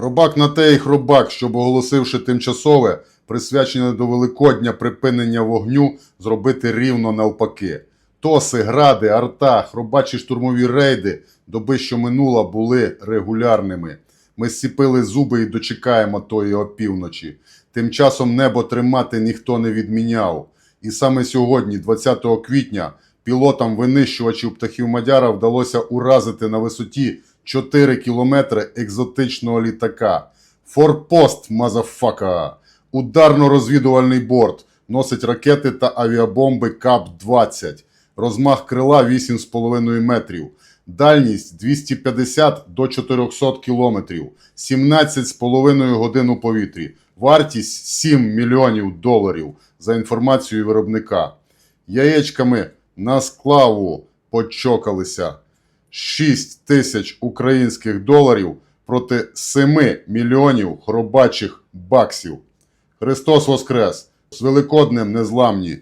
Хробак на те і хробак, щоб оголосивши тимчасове, присвячене до Великодня припинення вогню, зробити рівно навпаки. Тоси, гради, арта, хробачі штурмові рейди, доби, що минула, були регулярними. Ми зціпили зуби і дочекаємо тої опівночі. Тим часом небо тримати ніхто не відміняв. І саме сьогодні, 20 квітня, пілотам винищувачів птахів Мадяра вдалося уразити на висоті 4 кілометри екзотичного літака. Форпост, мазафака! Ударно-розвідувальний борт носить ракети та авіабомби КАП-20. Розмах крила 8,5 метрів. Дальність 250 до 400 кілометрів. 17,5 годин у повітрі. Вартість 7 мільйонів доларів за інформацією виробника. Яєчками на склаву почокалися 6 тисяч українських доларів проти 7 мільйонів хробачих баксів. Христос Воскрес! З Великоднем незламні!